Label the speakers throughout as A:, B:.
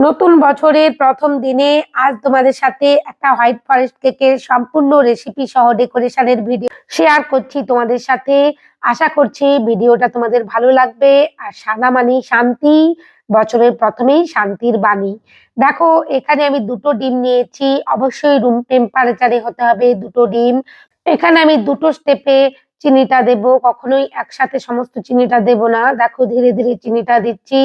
A: নতুন বছরের প্রথম দিনে আজ তোমাদের সাথে একটা হোয়াইট ফরেস্ট কেকের সম্পূর্ণ রেসিপি সহ ডেকোরেশনের ভিডিও শেয়ার করছি তোমাদের সাথে। আশা করছি ভিডিওটা তোমাদের ভালো লাগবে আর সাদা মানি শান্তি, বছরের প্রথমেই শান্তির বাণী। দেখো, এখানে আমি দুটো ডিম নিয়েছি, অবশ্যই রুম টেম্পারেচারে হতে হবে দুটো ডিম। এখানে আমি দুটো স্টেপে চিনিটা দেব, কখনোই একসাথে সমস্ত চিনিটা দেব না। দেখো, ধীরে ধীরে চিনিটা দিচ্ছি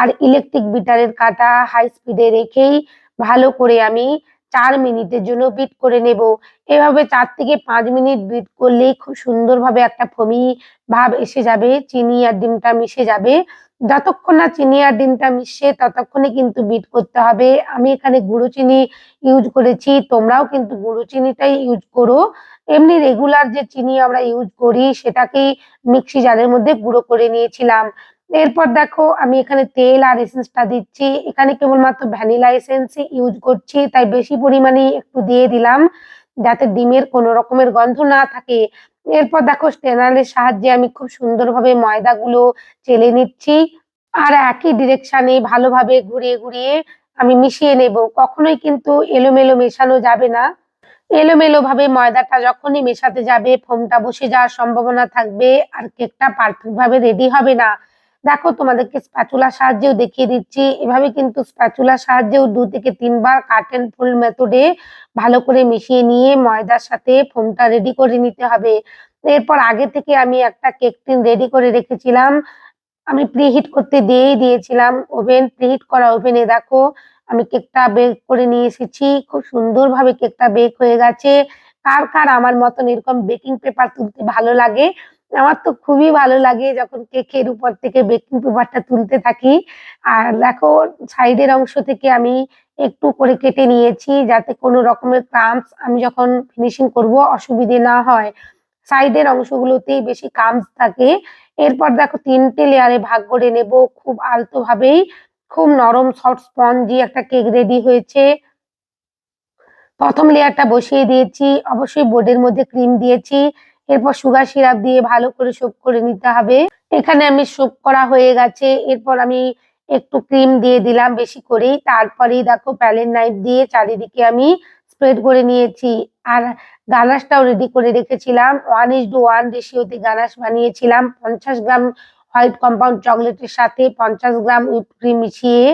A: আর ইলেকট্রিক বিটারের কাটা হাই স্পিডে রেখেই ভালো করে আমি চার মিনিটের জন্য বিট করে নেব। এভাবে চার থেকে পাঁচ মিনিট বিট করলেই খুব সুন্দরভাবে একটা ফমি ভাব এসে যাবে, চিনি আর ডিমটা মিশে যাবে। যতক্ষণ না চিনি আর ডিমটা মিশে ততক্ষণে কিন্তু বিট করতে হবে। আমি এখানে গুঁড়ো চিনি ইউজ করেছি, তোমরাও কিন্তু গুঁড়ো চিনিটাই ইউজ করো। এমনি রেগুলার যে চিনি আমরা ইউজ করি, সেটাকেই মিক্সি জারের মধ্যে গুঁড়ো করে নিয়েছিলাম। এরপর দেখো, আমি এখানে তেল আর এসেন্সটা দিচ্ছি। এখানে কেবলমাত্র ভ্যানিলা এসেন্স ইউজ করছি, তাই বেশি পরিমাণে একটু দিয়ে দিলাম, যাতে ডিমের কোনো রকমের গন্ধ না থাকে। এরপর দেখো স্টেনারের সাহায্যে আমি খুব সুন্দরভাবে ময়দাগুলো চেলে নিচ্ছি। আর একই ডিরেকশনে ভালোভাবে ঘুরিয়ে ঘুরিয়ে আমি মিশিয়ে নেব। কখনোই কিন্তু এলোমেলো মেশানো যাবে না। এলোমেলো ভাবে ময়দাটা যখনই মেশাতে যাবে, ফোমটা বসে যাওয়ার সম্ভাবনা থাকবে, আর কেকটা পারফেক্ট ভাবে রেডি হবে না। দেখো, তোমাদেরকে স্প্যাচুলার সাহায্যেও দেখিয়ে দিচ্ছি। এভাবে কিন্তু স্প্যাচুলার সাহায্যেও দু থেকে তিনবার কাট এন্ড ফুল মেথডে ভালো করে মিশিয়ে নিয়ে ময়দার সাথে ফোমটা রেডি করে নিতে হবে। এরপর আগে থেকে আমি একটা কেক টিন রেডি করে রেখেছিলাম। আমি প্রিহিট করতে দিয়েই দিয়েছিলাম। ওভেন প্রিহিট করা ওভেনে দেখো আমি কেকটা বেক করে নিয়ে এসেছি। খুব সুন্দরভাবে কেকটা বেক হয়ে গেছে। কার কার আমার মতন এরকম বেকিং পেপার তুলতে ভালো লাগে? আমার তো খুবই ভালো লাগে যখন কেকের উপর থেকে বেকিং পেপারটা তুলতে থাকি। আর দেখো, সাইডের অংশ থেকে আমি একটু করে কেটে নিয়েছি যাতে কোনো রকমের ক্রাম্পস আমি যখন ফিনিশিং করব অসুবিধে না হয়। সাইডের অংশগুলোতেই বেশি ক্রাম্পস থাকে। এরপর দেখো তিনটে লেয়ারে ভাগ করে নেব খুব আলতো ভাবেই খুব নরম সফট স্পঞ্জি, একটা কেক রেডি হয়েছে। প্রথম লেয়ারটা বসিয়ে দিয়েছি। অবশ্যই বোর্ডের মধ্যে ক্রিম দিয়েছি। এরপর সুগার সিরাপ দিয়ে ভালো করে সোপ করে নিতে হবে। এখানে আমি সোপ করা হয়ে গেছে। এরপর আমি একটু ক্রিম দিয়ে দিলাম বেশি করেই। তারপরেই দেখো প্যালেন নাইফ দিয়ে চারিদিকে আমি স্প্রেড করে নিয়েছি। আর গানাশটাও রেডি করে রেখেছিলাম। ওয়ান ইস টু ওয়ান রেশিওতে গানাশ বানিয়েছিলাম। পঞ্চাশ গ্রাম হোয়াইট কম্পাউন্ড চকলেটের সাথে পঞ্চাশ গ্রাম হুইপ ক্রিম মিশিয়ে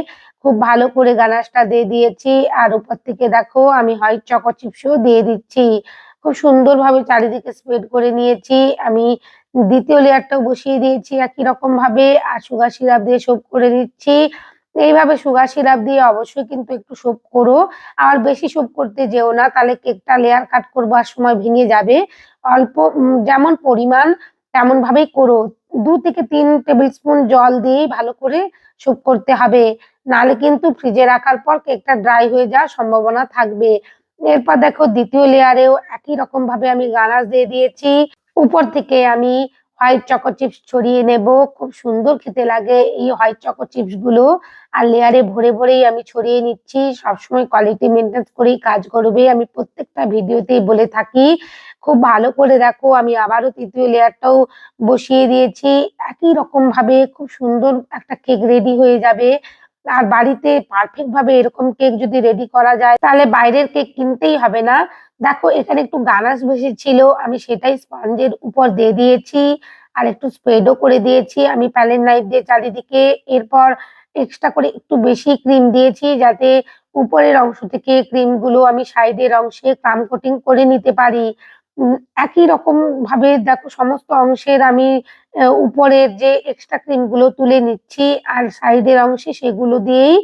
A: খুব ভালো করে গানাশটা দিয়ে দিয়েছি। আর উপর থেকে দেখো আমি হোয়াইট চকো চিপসও দিয়ে দিচ্ছি। খুব সুন্দরভাবে চারিদিকে স্প্রেড করে নিয়েছি। আমি দ্বিতীয় লেয়ারটাও বসিয়ে দিয়েছি একই রকম ভাবে আর সুগার সিরাপ দিয়ে সোপ করে দিচ্ছি। এইভাবে সুগার সিরাপ দিয়ে অবশ্যই কিন্তু একটু সোপ করো। আর বেশি সোপ করতে যেও না, তাহলে কেকটা লেয়ার কাট করবার সময় ভেঙে যাবে। অল্প যেমন পরিমাণ তেমন ভাবেই করো। দু থেকে তিন টেবিল স্পুন জল দিয়েই ভালো করে সুপ করতে হবে। নাহলে কিন্তু ফ্রিজে রাখার পর কেকটা ড্রাই হয়ে যাওয়ার সম্ভাবনা থাকবে। এরপর দেখো দ্বিতীয় লেয়ারেও একই রকম ভাবে আমি গানাশ দিয়ে দিয়েছি। উপর থেকে আমি হোয়াইট চকো চিপস ছড়িয়ে নেব। খুব সুন্দর খেতে লাগে এই হোয়াইট চকো চিপসগুলো। আর লেয়ারে ভরে ভরেই আমি ছড়িয়ে নিচ্ছি। সবসময় কোয়ালিটি মেনটেন করেই কাজ করবে। আমি প্রত্যেকটা ভিডিওতেই বলে থাকি, খুব ভালো করে দেখো, আমি আবারও তৃতীয় লেয়ারটাও বসিয়ে দিয়েছি। একই রকম ভাবে খুব সুন্দর একটা কেক রেডি হয়ে যাবে। আর বাড়িতে পারফেক্ট ভাবে এরকম কেক যদি রেডি করা যায়, তাহলে বাইরের কেক কিনতেই হবে না। দেখো, এখানে একটু গানাশ বেশি ছিল আমি সেটাই স্পঞ্জের উপর দিয়ে দিয়েছি, আর একটু স্প্রেডও করে দিয়েছি, আমি প্যালেন নাইফ দিয়ে চারিদিকে, এরপর এক্সট্রা করে একটু বেশি ক্রিম দিয়েছি, যাতে উপরের অংশ থেকে ক্রিমগুলো আমি সাইডের অংশে ক্রাম কোটিং করে নিতে পারি। একই রকম ভাবে দেখো সমস্ত অংশের আমি উপরের যে এক্সট্রা ক্রিমগুলো তুলে নিচ্ছি আর সাইডের অংশে সেগুলো দিয়েই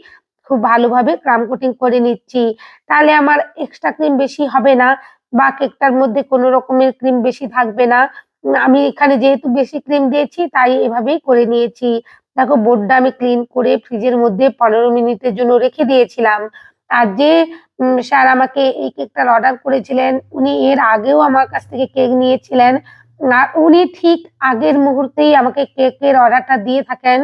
A: খুব ভালোভাবে ক্রাম কোটিং করে নিচ্ছি। তাহলে আমার এক্সট্রা ক্রিম বেশি হবে না বা কেকটার মধ্যে কোনো রকমের ক্রিম বেশি থাকবে না। আমি এখানে যেহেতু বেশি ক্রিম দিয়েছি তাই এভাবেই করে নিয়েছি। দেখো বোর্ডটা আমি ক্লিন করে ফ্রিজের মধ্যে পনেরো মিনিটের জন্য রেখে দিয়েছিলাম। আর যে স্যার আমাকে এই কেকটার অর্ডার করেছিলেন, উনি এর আগেও আমার কাছ থেকে কেক নিয়েছিলেন। আর উনি ঠিক আগের মুহূর্তেই আমাকে কেকের অর্ডারটা দিয়ে থাকেন।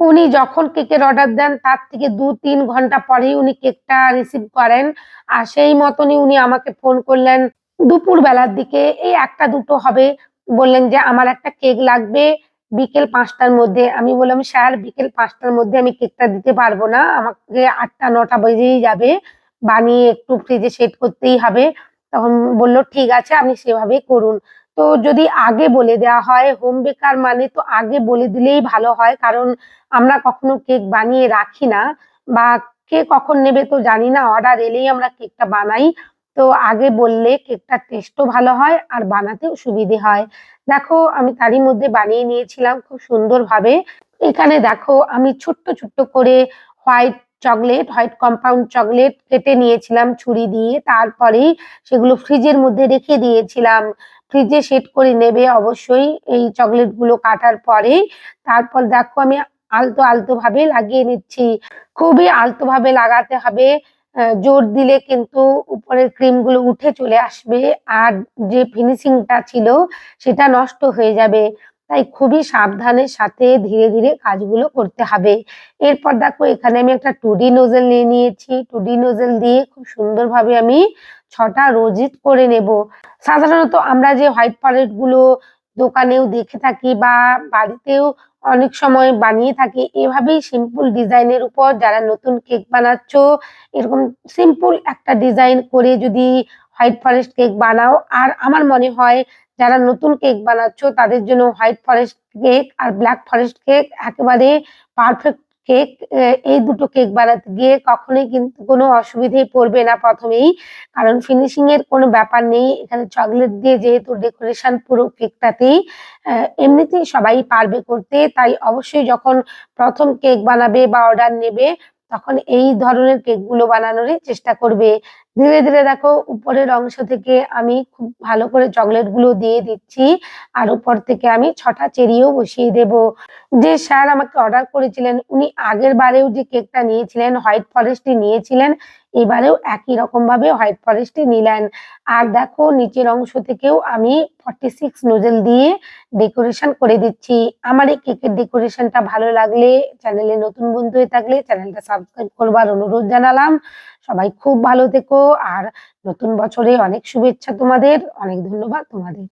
A: উনি যখন কেকের অর্ডার দেন, তার থেকে দু তিন ঘণ্টা পরেই উনি কেকটা রিসিভ করেন। আর সেই মতনই উনি আমাকে ফোন করলেন দুপুর বেলার দিকে। এই একটা দুটো হবে। বললেন যে, আমার একটা কেক লাগবে। বিকেল পাঁচটার মধ্যে, আমি বললাম, স্যার, বিকেল পাঁচটার মধ্যে আমি কেকটা দিতে পারব না। আমাকে আটটা, নটা বেজেই যাবে। বানিয়ে একটু ফ্রিজে সেট করতেই হবে। তখন বলল, ঠিক আছে, আপনি সেভাবে করুন। তো যদি আগে বলে দেওয়া হয়, হোম বেকার মানে তো আগে বলে দিলেই ভালো হয়, কারণ আমরা কখনো কেক বানিয়ে রাখি না বা কে কখন নেবে তো জানি না। অর্ডার এলেই আমরা কেকটা বানাই। তো আগে বললে কেকটার টেস্টও ভালো হয় আর বানাতেও সুবিধে হয়। দেখো, আমি তারই মধ্যে বানিয়ে নিয়েছিলাম খুব সুন্দরভাবে। এখানে দেখো, আমি ছোট্ট ছোট্ট করে white chocolate, white compound chocolate কেটে নিয়েছিলাম ছুরি দিয়ে। তারপরেই সেগুলো ফ্রিজের মধ্যে রেখে দিয়েছিলাম। ফ্রিজে সেট করে নেবে অবশ্যই এই চকলেটগুলো কাটার পরে তারপর দেখো, আমি আলতো আলতো ভাবে লাগিয়ে নিচ্ছি। খুবই আলতো ভাবে লাগাতে হবে। জোর দিলে কিন্তু উপরের ক্রিমগুলো উঠে চলে আসবে আর যে ফিনিশিংটা ছিল সেটা নষ্ট হয়ে যাবে। তাই খুবই সাবধানের সাথে ধীরে ধীরে কাজগুলো করতে হবে। এরপর দেখো, এখানে আমি একটা টুডি নোজেল নিয়ে নিয়েছি। টুডি নোজেল দিয়ে খুব সুন্দরভাবে আমি ছটা রোজিট করে নেব। সাধারণত আমরা যে হোয়াইট প্যালেটগুলো দোকানেও দেখে থাকি বা বাড়িতেও অনেক সময় বানিয়ে থাকি। এভাবেই সিম্পল ডিজাইনের উপর যারা নতুন কেক বানাচ্ছ, এরকম সিম্পল একটা ডিজাইন করে যদি হোয়াইট ফরেস্ট কেক বানাও, আর আমার মনে হয় যারা নতুন কেক বানাচ্ছ, তাদের জন্য হোয়াইট ফরেস্ট কেক আর ব্ল্যাক ফরেস্ট কেক একেবারে পারফেক্ট কেক এই দুটো কেক বানাতে গিয়ে কখনোই কিন্তু কোনো অসুবিধেই পড়বে না প্রথমেই। কারণ ফিনিশিং এর কোনো ব্যাপার নেই। এখানে চকলেট দিয়ে যেহেতু ডেকোরেশন পুরো কেকটাতেই এমনিতেই সবাই পারবে করতে। তাই অবশ্যই যখন প্রথম কেক বানাবে বা অর্ডার নেবে, তখন এই ধরনের কেকগুলো বানানোরই চেষ্টা করবে। ধীরে ধীরে দেখো উপরের অংশ থেকে আমি খুব ভালো করে চকলেটগুলো দিয়ে দিচ্ছি, আর উপর থেকে আমি ছটা চেরিও বসিয়ে দেব। যে স্যার আমাকে অর্ডার করেছিলেন, উনি আগের বারেও যে কেকটা নিয়েছিলেন হোয়াইট ফরেস্টই নিয়েছিলেন, এবারেও একই রকম ভাবে হোয়াইট ফরেস্টই নিলেন। আর দেখো নিচের অংশ থেকেও আমি ফর্টি সিক্স নোজেল দিয়ে ডেকোরেশন করে দিচ্ছি। আমার এই কেকের ডেকোরেশনটা ভালো লাগলে চ্যানেলে নতুন বন্ধু হয়ে থাকলে চ্যানেলটা সাবস্ক্রাইব করবার অনুরোধ জানালাম। সবাই খুব ভালো থেকো আর নতুন বছরে অনেক শুভেচ্ছা তোমাদের অনেক ধন্যবাদ তোমাদের।